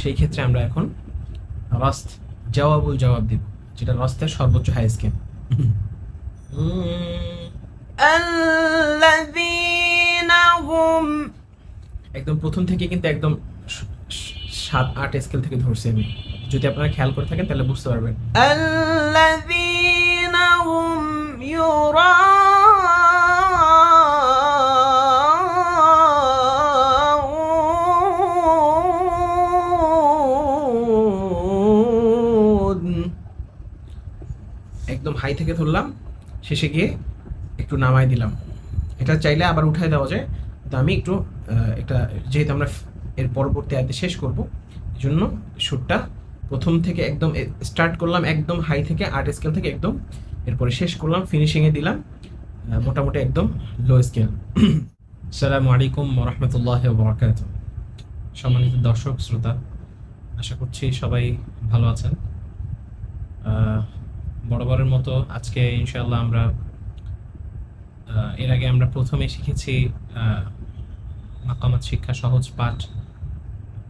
সেই ক্ষেত্রে আমরা এখন রস্ত জওয়াবুল জবাব দিব যেটা রস্তের সর্বোচ্চ হাই স্কেল একদম প্রথম থেকে কিন্তু একদম সাত আট স্কেল থেকে ধরছি আমি। যদি আপনারা খেয়াল করে থাকেন তাহলে বুঝতে পারবেন। আল্লাযীনা হুম ইউরা হাই থেকে ধরলাম, শেষে গিয়ে একটু নামাই দিলাম। এটা চাইলে আবার উঠাই দেওয়া যায় তো আমি একটু একটা, যেহেতু আমরা এর পরবর্তী আয়তে শেষ করব এই জন্য শ্যুটটা প্রথম থেকে একদম স্টার্ট করলাম একদম হাই থেকে আর্ট স্কেল থেকে একদম, এরপরে শেষ করলাম ফিনিশিংয়ে দিলাম মোটামুটি একদম লো স্কেল সালামু আলাইকুম রহমতুল্লাহ বরকাত সম্মানিত দর্শক, শ্রোতা, আশা করছি সবাই ভালো আছেন। বরাবরের মতো আজকে ইনশাল্লাহ আমরা এর আগে আমরা প্রথমে শিখেছি মাকামাত শিক্ষা সহজ পাঠ।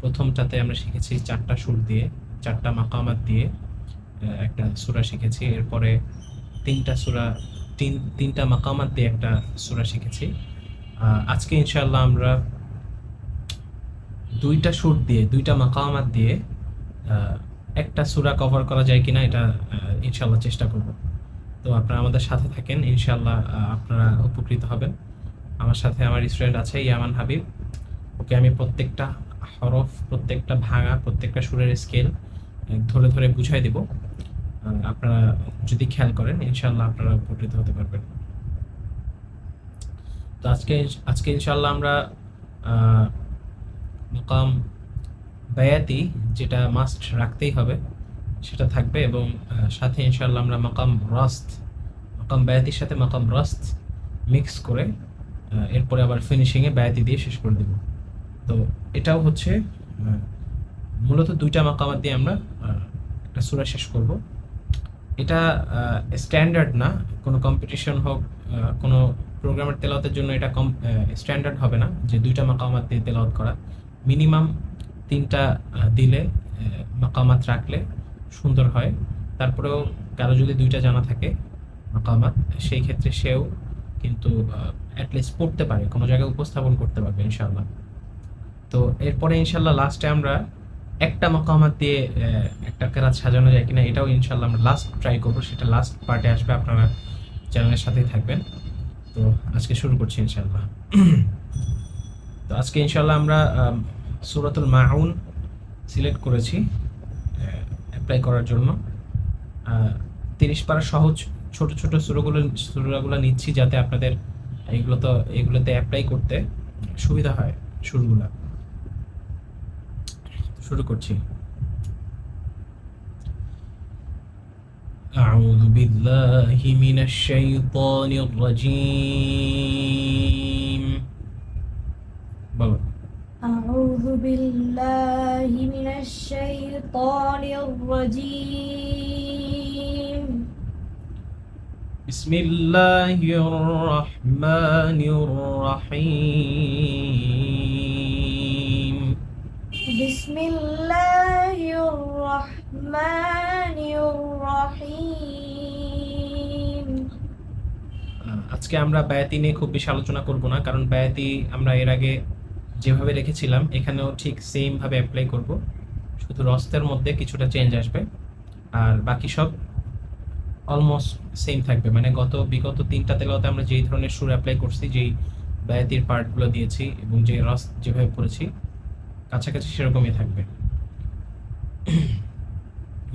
প্রথমটাতে আমরা শিখেছি চারটা সুর দিয়ে, চারটা মাকামাত দিয়ে একটা সূরা শিখেছি। এরপরে তিনটা সূরা, তিন, তিনটা মাকামাত দিয়ে একটা সূরা শিখেছি। আজকে ইনশাল্লাহ আমরা দুইটা সুর দিয়ে, দুইটা মাকামাত দিয়ে একটা সূরা কভার করা যায় কিনা এটা ইনশাল্লাহ চেষ্টা করব। তো আপনারা আমাদের সাথে থাকেন ইনশাল্লাহ আপনারা উপকৃত হবেন। আমার সাথে আমার স্টুডেন্ট আছে, ইয়ামান হাবিব। ওকে আমি প্রত্যেকটা হরফ, প্রত্যেকটা ভাঙা, প্রত্যেকটা সুরের স্কেল ধরে ধরে বুঝাই দিব। আপনারা যদি খেয়াল করেন ইনশাল্লাহ আপনারা উপকৃত হতে পারবেন। তো আজকে আজকে ইনশাল্লাহ আমরা মাকাম বায়াতি যেটা মাস্ট রাখতেই হবে, সেটা থাকবে এবং সাথে ইনশাল্লাহ আমরা মাকাম রস্ত মাকাম বায়াতির সাথে মাকাম রস্ত মিক্স করে এরপরে আবার ফিনিশিংয়ে বায়াতি দিয়ে শেষ করে দেব। তো এটাও হচ্ছে মূলত দুইটা মাকামাত দিয়ে আমরা একটা সূরা শেষ করব। এটা স্ট্যান্ডার্ড না, কোনো কম্পিটিশন হোক কোনো প্রোগ্রামের তেলাওয়াতের জন্য এটা কম স্ট্যান্ডার্ড হবে না যে দুইটা মাকামাত দিয়ে তেলাওয়াত করা। মিনিমাম তিনটা দিলে মাকামাত রাখলে সুন্দর হয়। তারপরেও কারও যদি দুইটা জানা থাকে মাকামাত, সেই ক্ষেত্রে সেও কিন্তু অ্যাটলিস্ট পড়তে পারে, কোনো জায়গায় উপস্থাপন করতে পারবে ইনশাল্লাহ তো এরপরে ইনশাল্লাহ লাস্টে আমরা একটা মকামাত দিয়ে একটা কেরাত সাজানো যায় কিনা, এটাও ইনশাল্লাহ আমরা লাস্ট ট্রাই করব, সেটা লাস্ট পার্টে আসবে, আপনারা চ্যানেলের সাথেই থাকবেন। তো আজকে শুরু করছি ইনশাল্লাহ তো আজকে ইনশাল্লাহ আমরা সুরাতুল মাউন সিলেক্ট করেছি অ্যাপ্লাই করার জন্য তিরিশ পারা সহজ ছোট ছোট সুরগুলো সুরাগুলো নিচ্ছি যাতে আপনাদের এইগুলো তো এগুলোতে অ্যাপ্লাই করতে সুবিধা হয় সুরগুলা শুরু করছি أعوذ بالله من الشيطان الرجيم بابا أعوذ بالله من الشيطان الرجيم بسم الله الرحمن الرحيم بسم الله الرحمن الرحيم আহ, আজকে আমরা ব্যয়াতি নিয়ে খুব বেশি আলোচনা করব না কারণ ব্যয়াতি আমরা এর আগে যেভাবে রেখেছিলাম এখানেও ঠিক সেম ভাবে অ্যাপ্লাই করব শুধু রস্তের মধ্যে কিছুটা চেঞ্জ আসবে আর বাকি সব অলমোস্ট সেম থাকবে মানে গত বিগত তিনটা তেলাতে আমরা যেই ধরনের সুর অ্যাপ্লাই করছি যেই ব্যয়াতির পার্টগুলো দিয়েছি এবং যে রস যেভাবে পড়েছি কাছাকাছি সেরকমই থাকবে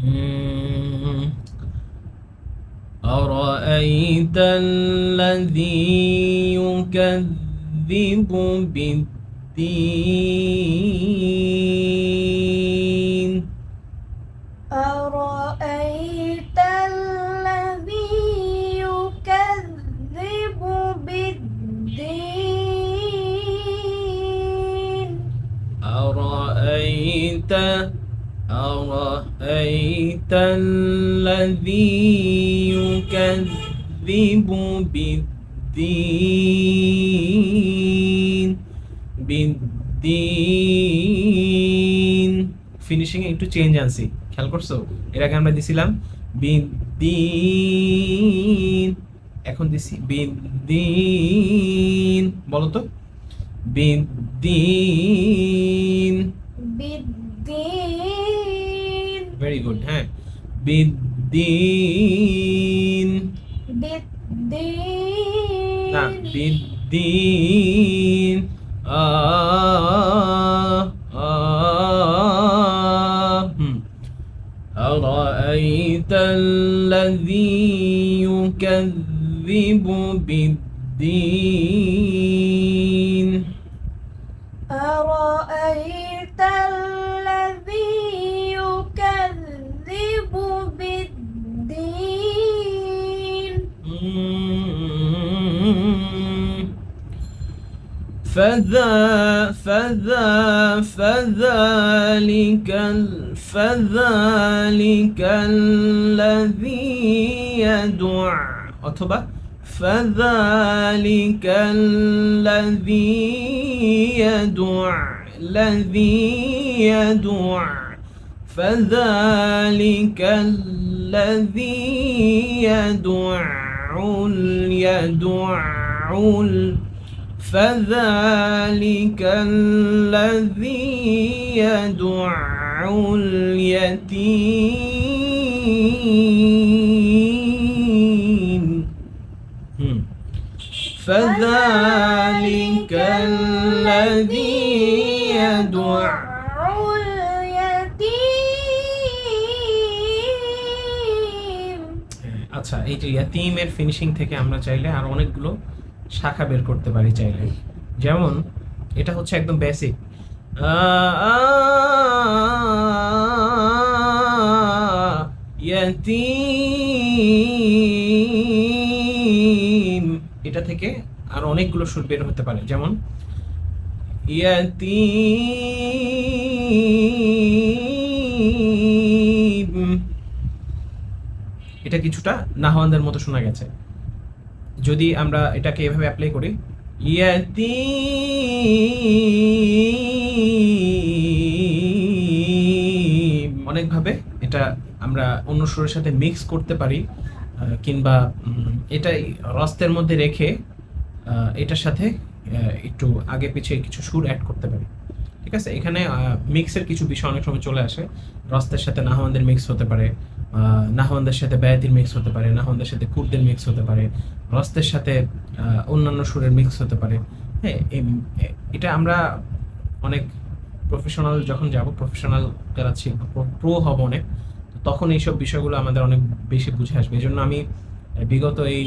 উম, أرأيت الذي يكذب بالدين أرأيت الذي يكذب بالدين؟ أرأيت أرأيت الذي يكذب بالدين؟ বিদ্দিন ফিনিশিং একটু চেঞ্জ আনছি। খেয়াল করছ? এর আগে আমরা দিছিলাম বিদ্দিন এখন দিছি বিদ্দিন বলো তো? বিদ্দিন বিদ্দিন ভেরি গুড হ্যাঁ। বিদ্দিন বিদ্দিন না বিদ্দিন আ فذلك الذي يدع الذي يدع. فذلك الذي يدع يدع. فذلك الذي يدع اليتيم. فذلك الذي يدع اليتيم আচ্ছা এই যে ইয়াতিমের ফিনিশিং থেকে আমরা চাইলে আর অনেকগুলো শাখা বের করতে পারি চাইলে যেমন এটা হচ্ছে একদম বেসিক ইয়াতিম এটা থেকে আর অনেকগুলো সুর বের হতে পারে। যেমন, ইয়াতিম। এটা কিছুটা নাহওয়ানদের মতো শোনা গেছে। যদি আমরা এটাকে এভাবে অ্যাপ্লাই করি, ইয়াতিম। অনেকভাবে এটা আমরা অন্য সুরের সাথে মিক্স করতে পারি কিংবা এটাই রস্তের মধ্যে রেখে এটার সাথে একটু আগে পিছিয়ে কিছু সুর অ্যাড করতে পারি। ঠিক আছে? এখানে মিক্সের কিছু বিষয় অনেক সময় চলে আসে। রস্তের সাথে নাহওয়ানদের মিক্স হতে পারে আহ, নাহওয়ানদের সাথে ব্যয়াতির মিক্স হতে পারে নাহওয়ানদের সাথে কুর্দের মিক্স হতে পারে রস্তের সাথে অন্যান্য সুরের মিক্স হতে পারে। হ্যাঁ এটা আমরা অনেক প্রফেশনাল যখন যাব প্রফেশনাল যারা ছিল প্রো হব অনেক তখন এইসব বিষয়গুলো আমাদের অনেক বেশি বুঝে আসবে। এই জন্য আমি বিগত এই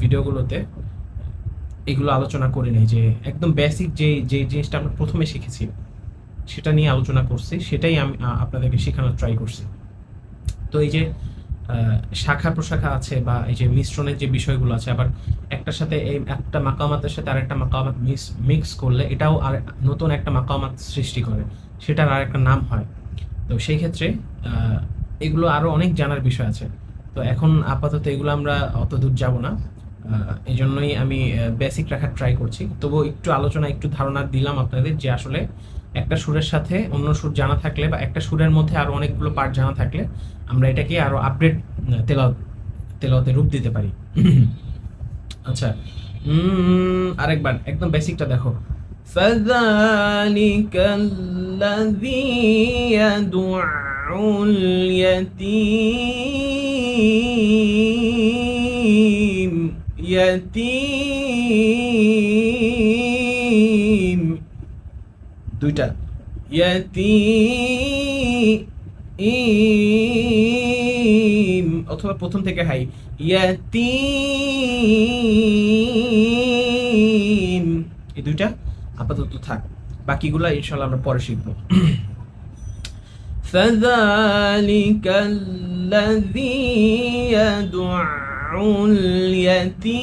ভিডিওগুলোতে এগুলো আলোচনা করি নাই, যে একদম বেসিক যে যে জিনিসটা আমরা প্রথমে শিখেছি, সেটা নিয়ে আলোচনা করছি, সেটাই আমি আপনাদেরকে শেখানোর ট্রাই করছি। তো এই যে শাখা প্রশাখা আছে বা এই যে মিশ্রণের যে বিষয়গুলো আছে, আবার একটার সাথে এই একটা মাকামাতের সাথে আরেকটা মাকামাত মিক্স মিক্স করলে এটাও আর নতুন একটা মাকামাত সৃষ্টি করে, সেটার আর একটা নাম হয়। তো সেই ক্ষেত্রে এগুলো আরও অনেক জানার বিষয় আছে। তো এখন আপাতত এগুলো আমরা অত দূর যাব না। এই জন্যই আমি বেসিক রাখার ট্রাই করছি তবুও একটু আলোচনা একটু ধারণা দিলাম আপনাদের যে আসলে একটা সুরের সাথে অন্য সুর জানা থাকলে বা একটা সুরের মধ্যে আরো অনেকগুলো পার্ট জানা থাকলে আমরা এটাকে আরো আপডেট তেলাওয়াত তেলাওয়াতে রূপ দিতে পারি আচ্ছা উম, আরেকবার একদম বেসিকটা দেখো فذلك الذي يدع اليتيم يتيم দুইটা ইয়াতিম অথবা প্রথম থেকে হাই ইয়াতিম এই দুইটা আপাতত থাক বাকিগুলা ইনশাল্লাহ আমরা পরে শিখবো فذلك الذي يدع اليتيم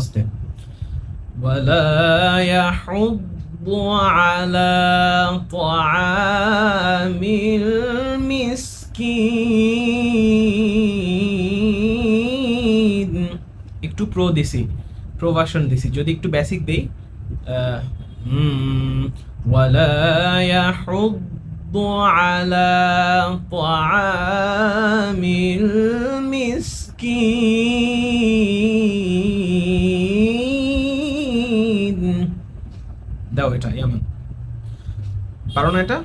মাকাম রাস্তে ولا يحض على طعام المسكين একটু প্রো দিছি প্রো ভার্সন দিছি যদি একটু বেসিক দেই আহ, হুম ولا يحض على طعام المسكين দাও এটা ইয়ামন। পারো না এটা?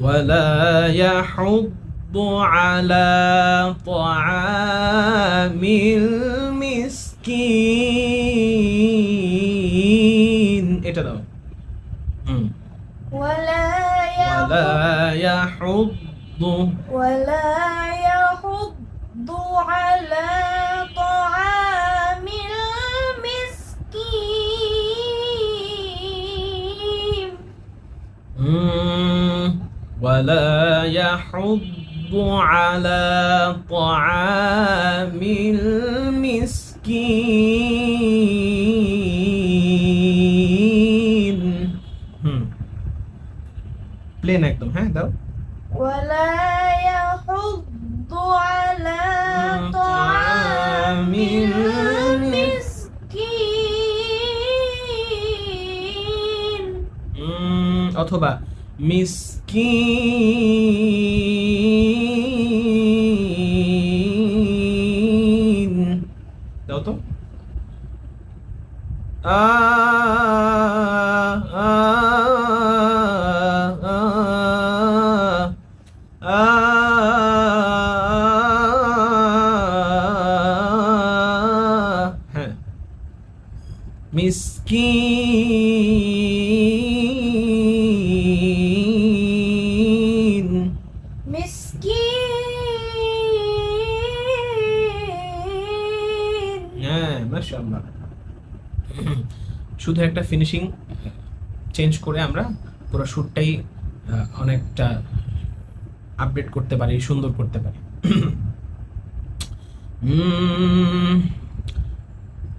ওয়ালা ইয়াহুদ্দু আলা তাআমিল মিসকিন। এটা দাও। হুম। ওয়ালা ইয়াহুদ্দু ওয়ালা ولا يحض على طعام المسكين হুম প্লেন একদম হ্যাঁ দাও ولا يحض على طعام المسكين উম, অথবা মিসকিন দাও তো আ ফিনিশিং চেঞ্জ করে আমরা পুরো শ্যুটটাই অনেকটা আপডেট করতে পারি, সুন্দর করতে পারি।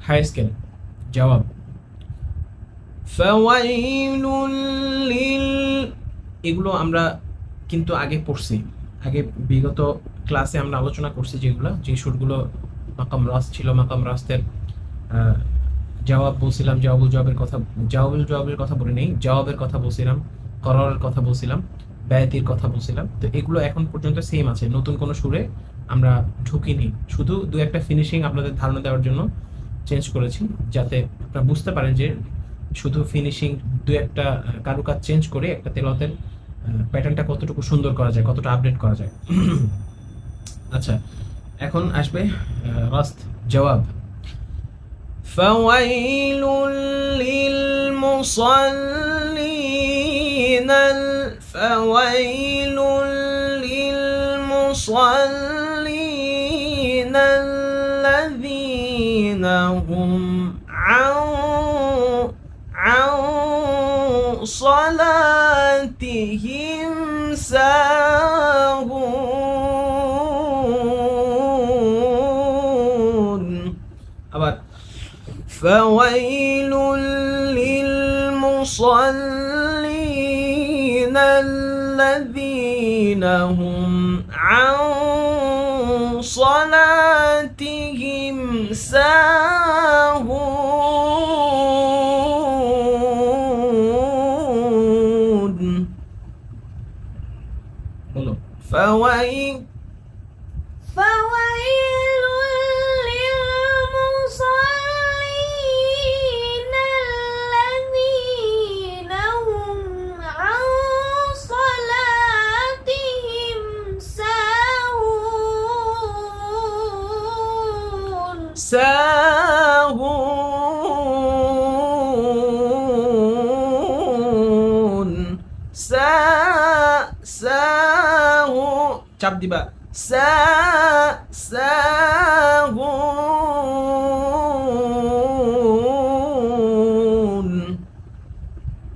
হাই স্কেল জবাব। এগুলো আমরা কিন্তু আগে পড়ছি। আগে বিগত ক্লাসে আমরা আলোচনা করছি যেগুলো, যে সুরগুলো মাকাম রাস ছিল, মাকাম রাস্তের জবাব বলছিলাম, জবাবুল জবাবের কথা, জবাবুল জবাবের কথা বলি নেই, জবাবের কথা বলছিলাম, করারের কথা বলছিলাম ব্যয়তির কথা বলছিলাম। তো এগুলো এখন পর্যন্ত সেম আছে, নতুন কোনো সুরে আমরা ঢুকিনি। শুধু দু একটা ফিনিশিং আপনাদের ধারণা দেওয়ার জন্য চেঞ্জ করেছি, যাতে আপনারা বুঝতে পারেন যে শুধু ফিনিশিং দু একটা কারুকাজ চেঞ্জ করে একটা তেলতের প্যাটার্নটা কতটুকু সুন্দর করা যায়, কতটা আপডেট করা যায়। আচ্ছা এখন আসবে রাস্ত জবাব। فويل للمصلين فويل للمصلين الذين هم عن عن صلاتهم ساهون الذين هم عن صلاتهم ساهون. فويل চাপ দিবা। সা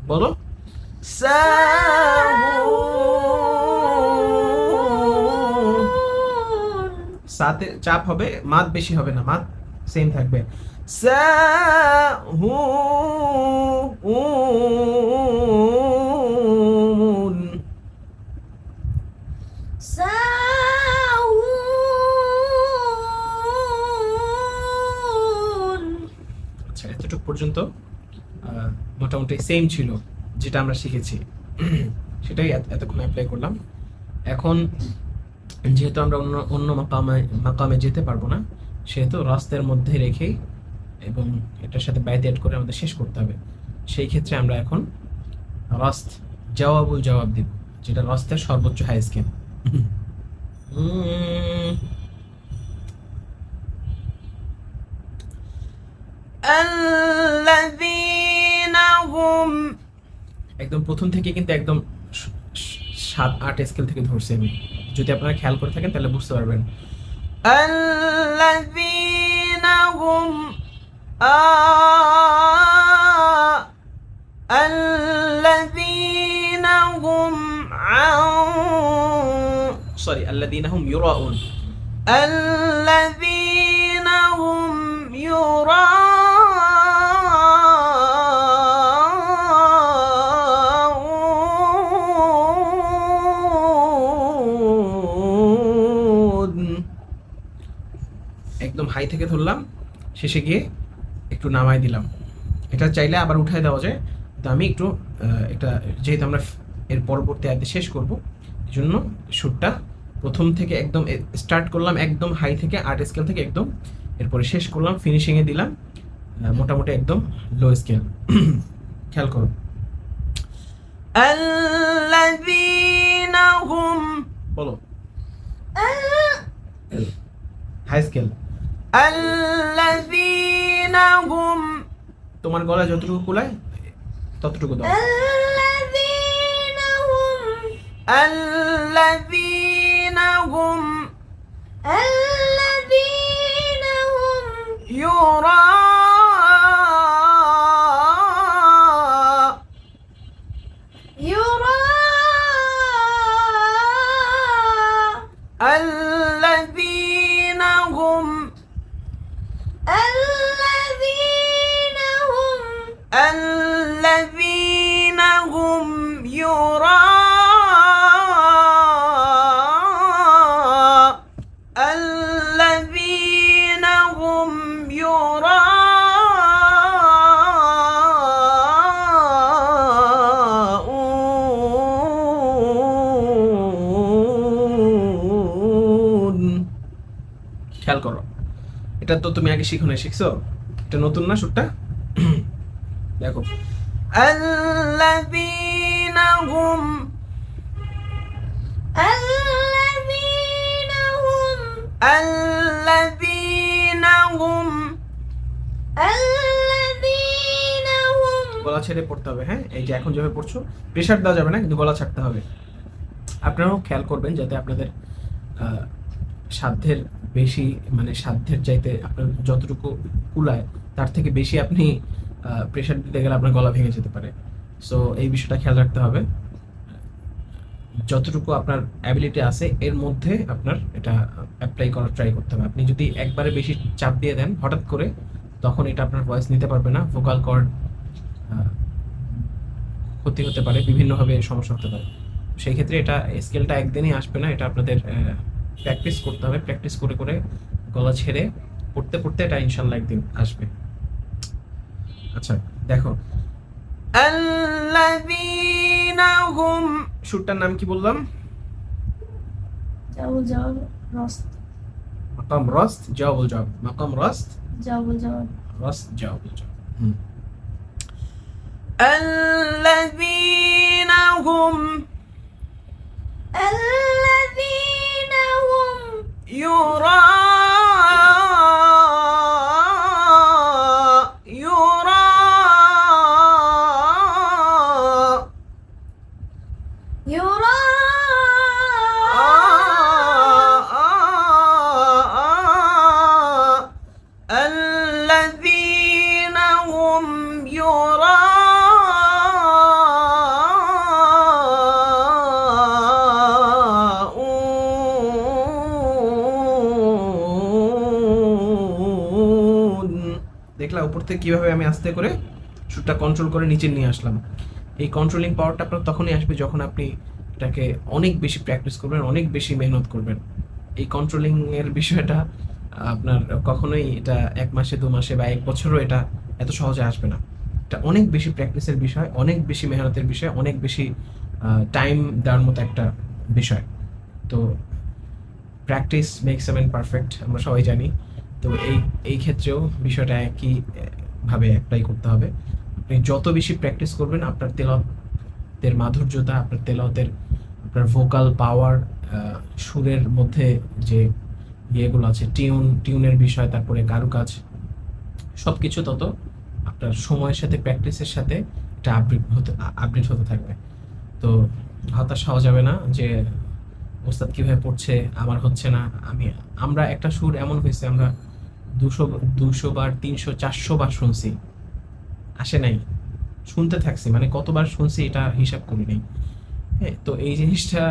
বলো। সাতে চাপ হবে, মাত বেশি হবে না, মাত সেম থাকবে। সা হু এতটুকু পর্যন্ত মোটামুটি সেম ছিল যেটা আমরা শিখেছি। সেটাই এত- এতক্ষণ অ্যাপ্লাই করলাম। এখন যেহেতু আমরা অন্য অন্য মাকামে মাকামে যেতে পারব না, সেহেতু রাস্তার মধ্যে রেখেই এবং এটার সাথে ব্যয় অ্যাড করে আমাদের শেষ করতে হবে। সেই ক্ষেত্রে আমরা এখন রাস্ত জওয়াবুল জবাব দিব, যেটা রাস্তের সর্বোচ্চ হাই স্কেল একদম প্রথম থেকে কিন্তু একদম স- স- সাত আট স্কেল থেকে ধরছি আমি যদি আপনারা খেয়াল করে থাকেন তাহলে বুঝতে পারবেন الذين هم آه الذين هم عن সরি আল্লাদিনা হুম ইউরাউন الذين হাই থেকে ধরলাম শেষে গিয়ে একটু নামাই দিলাম। এটা চাইলে আবার উঠায় দেওয়া যায় তো আমি একটু এটা যেহেতু আমরা এর পরবর্তী আয়তে শেষ করব এই জন্য শ্যুটটা প্রথম থেকে একদম স্টার্ট করলাম একদম হাই থেকে আর্ট স্কেল থেকে একদম এরপরে শেষ করলাম ফিনিশিংয়ে দিলাম মোটামুটি একদম লো স্কেল খেয়াল করো। বলো। হাই স্কেল আল্লাযীনা হুম তোমার গলা যতটুকু কুলায় ততটুকু দাও। আল্লাযীনা হুম আল্লাযীনা হুম আল্লাযীনা হুম ইউরা করো এটা তো তুমি আগে শিখো না শিখছো এটা নতুন না সুরটা দেখো الذين هم الذين هم الذين هم الذين هم গলা ছেড়ে পড়তে হবে হ্যাঁ এই যে এখন যেভাবে পড়ছো প্রেশার দেওয়া যাবে না কিন্তু গলা ছাড়তে হবে আপনারাও খেয়াল করবেন যাতে আপনাদের আহ, সাধ্যের বেশি মানে সাধ্যের চাইতে আপনার যতটুকু কুলায়, তার থেকে বেশি আপনি প্রেশার দিতে গেলে আপনার গলা ভেঙে যেতে পারে। সো এই বিষয়টা খেয়াল রাখতে হবে। যতটুকু আপনার অ্যাবিলিটি আছে, এর মধ্যে আপনার এটা অ্যাপ্লাই করার ট্রাই করতে হবে। আপনি যদি একবারে বেশি চাপ দিয়ে দেন, হঠাৎ করে, তখন এটা আপনার ভয়েস নিতে পারবে না ভোকাল কর্ড ক্ষতি হতে পারে, বিভিন্নভাবে সমস্যা হতে পারে। সেই ক্ষেত্রে এটা স্কেলটা একদিনই আসবে না, এটা আপনাদের প্র্যাকটিস করতে হবে প্র্যাকটিস করে করে গলা ছেড়ে পড়তে পড়তে এটা ইনশাল্লাহ একদিন আসবে আচ্ছা দেখো الذين هم সুরটার নাম কি বললাম جواب جواب راست মাকাম রস্ত জওয়াবুল জব মাকাম রস্ত جواب جواب রস্ত জওয়াবুল জব হুম الذين هم الذين هم থেকে কীভাবে আমি আস্তে করে সুরটা কন্ট্রোল করে নিচে নিয়ে আসলাম। এই কন্ট্রোলিং পাওয়ারটা আপনার তখনই আসবে যখন আপনি এটাকে অনেক বেশি প্র্যাকটিস করবেন, অনেক বেশি মেহনত করবেন। এই কন্ট্রোলিং এর বিষয়টা আপনার কখনোই এটা এক মাসে, দু মাসে বা এক বছরও এটা এত সহজে আসবে না। এটা অনেক বেশি প্র্যাকটিসের বিষয়, অনেক বেশি মেহনতের বিষয়, অনেক বেশি টাইম দেওয়ার মতো একটা বিষয়। তো practice makes a man perfect আমরা সবাই জানি। তো এই এই ক্ষেত্রেও বিষয়টা একই ভাবে অ্যাপ্লাই করতে হবে। আপনি যত বেশি প্র্যাকটিস করবেন, আপনার তেলতের মাধুর্যতা, আপনার তেলতের আপনার ভোকাল পাওয়ার সুরের মধ্যে যে ইয়েগুলো আছে টিউন টিউনের বিষয়, তারপরে কারুকাজ সব কিছু তত আপনার সময়ের সাথে প্র্যাকটিসের সাথে এটা আপডেট হতে আপডেট হতে থাকবে। তো হতাশ হওয়া যাবে না যে, ওস্তাদ কীভাবে পড়ছে? আমার হচ্ছে না। আমি, আমরা একটা সুর এমন হয়েছে, আমরা দুশো দুশো বার, তিনশো, চারশো বার শুনছি। আসে নাই। শুনতে থাকছি মানে কতবার শুনছি এটা হিসাব করি নাই। হ্যাঁ তো এই জিনিসটা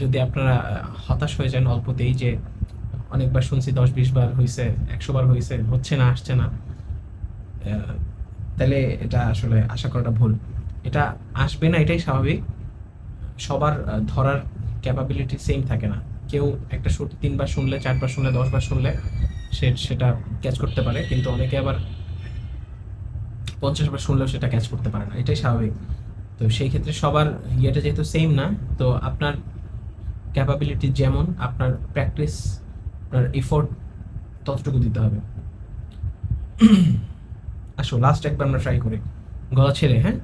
যদি আপনারা হতাশ হয়ে যান অল্পতেই যে অনেকবার শুনছি, দশ, বিশ বার হয়েছে একশো বার হয়েছে হচ্ছে না, আসছে না তাহলে এটা আসলে আশা করাটা ভুল। এটা আসবে না, এটাই স্বাভাবিক। সবার ধরার ক্যাপাবিলিটি সেম থাকে না। কেউ একটা সুর তিনবার শুনলে, চারবার শুনলে, দশবার শুনলে সে সেটা ক্যাচ করতে পারে কিন্তু অনেকে আবার পঞ্চাশ বার শুনলেও সেটা ক্যাচ করতে পারে না এটাই স্বাভাবিক তো সেই ক্ষেত্রে সবার ইয়েটা যেহেতু সেম না তো আপনার ক্যাপাবিলিটি যেমন আপনার প্র্যাকটিস আপনার এফোর্ট ততটুকু দিতে হবে আসো লাস্ট একবার আমরা ট্রাই করি গলা ছেড়ে হ্যাঁ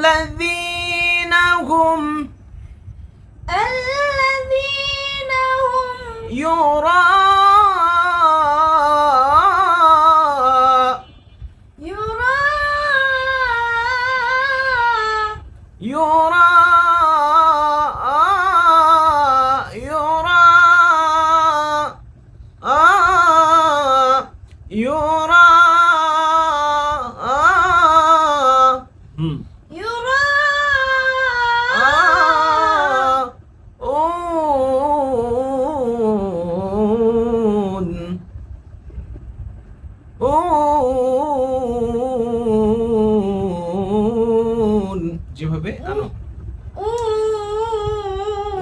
الذين هم الذين هم يراء যেভাবে আনো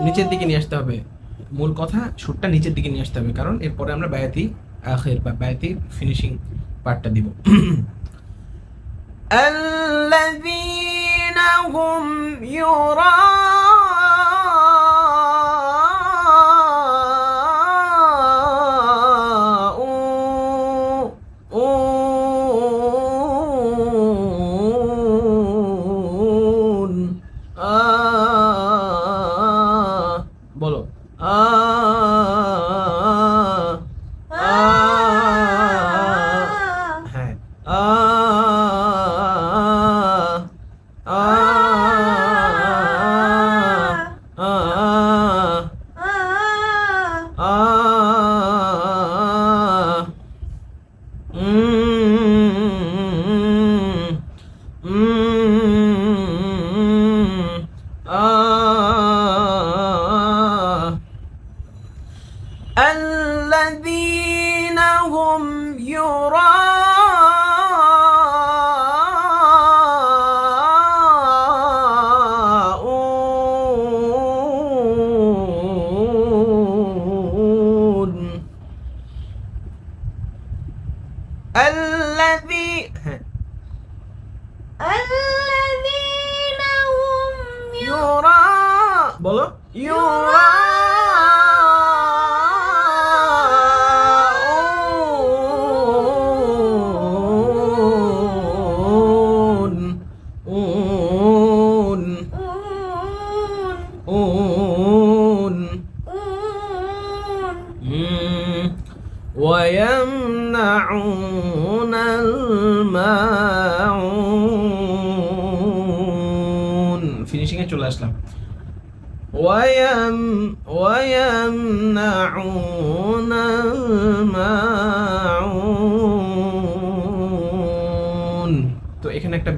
নিচের দিকে নিয়ে আসতে হবে মূল কথা সুরটা নিচের দিকে নিয়ে আসতে হবে কারণ এরপরে আমরা বায়াতি আখের বা বায়াতি ফিনিশিং পার্টটা দিব الذين هم يراءون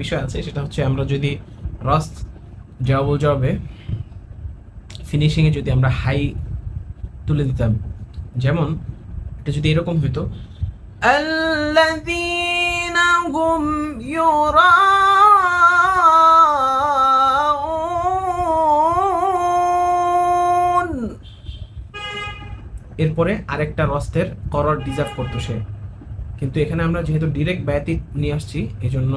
বিষয় আছে সেটা হচ্ছে আমরা যদি রস জবাবুল জবাবে ফিনিশিংয়ে যদি আমরা হাই তুলে দিতাম যেমন এটা যদি এরকম হইতো الذين هم يراءون এরপরে আরেকটা রস্তের করর ডিজার্ভ করতো সে কিন্তু এখানে আমরা যেহেতু ডিরেক্ট ব্যয়তি নিয়ে আসছি এই জন্য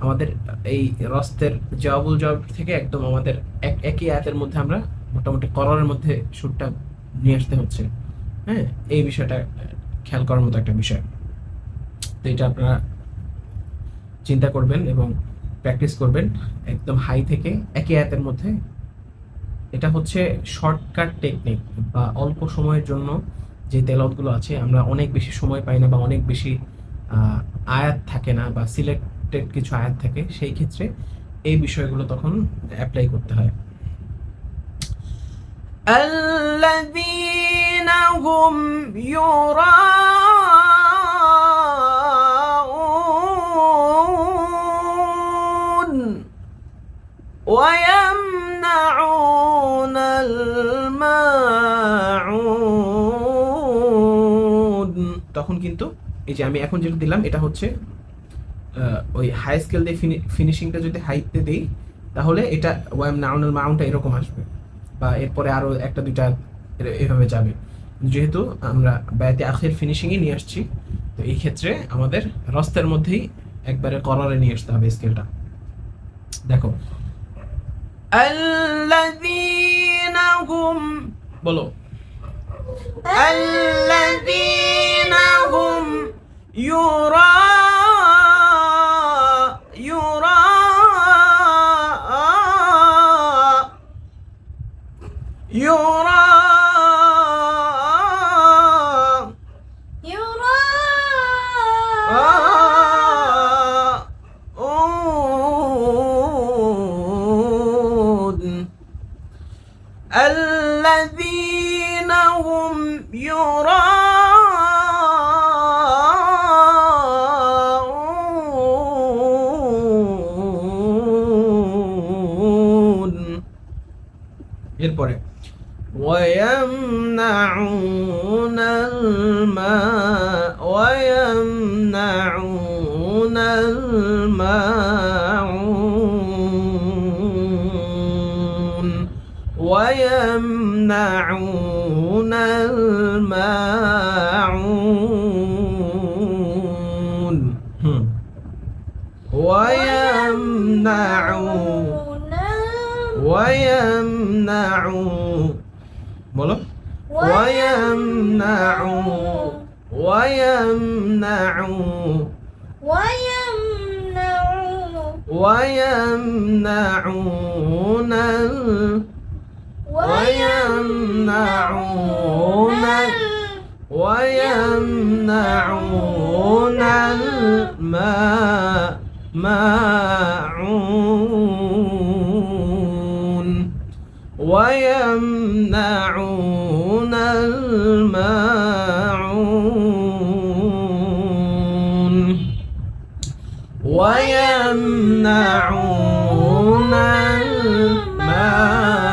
আমাদের এই রস্তের জবাবুল জবাব থেকে একদম আমাদের এক, একই আয়াতের মধ্যে আমরা মোটামুটি কররের মধ্যে সুরটা নিয়ে আসতে হচ্ছে। হ্যাঁ? এই বিষয়টা খেয়াল করার মতো একটা বিষয়। তো এটা আপনারা চিন্তা করবেন এবং প্র্যাকটিস করবেন। একদম হাই থেকে একই আয়াতের মধ্যে এটা হচ্ছে শর্টকাট টেকনিক বা অল্প সময়ের জন্য যে তেলাওয়াতগুলো আছে, আমরা অনেক বেশি সময় পাই না বা অনেক বেশি আয়াত থাকে না বা সিলেক্টেড কিছু আয়াত থাকে সেই ক্ষেত্রে এই বিষয়গুলো তখন অ্যাপ্লাই করতে হয় الذين هم يراءون ويمنعون الماعون তখন কিন্তু এই যে আমি এখন যেটা দিলাম এটা হচ্ছে আহ, ওই হাই স্কেল দিয়ে ফিনিশিংটা যদি হাইতে দিই তাহলে এটা ওয়াম নাউনাল মাউন্টটা এরকম আসবে বা এরপরে আরো একটা দুইটা এর- এভাবে যাবে যেহেতু আমরা ব্যয়তে আখের ফিনিশিংয়ে নিয়ে আসছি তো এই ক্ষেত্রে আমাদের রস্তের মধ্যেই একবারে করারে নিয়ে আসতে হবে স্কেলটা দেখো الذين هم বলো الذين هم يراء يراء يرى বলো ويمنعون ويمنعون ويمنعون ال- ويمنعون ويمنعون الماء ماعون ويمنعون الماعون. ويمنعون الماعون.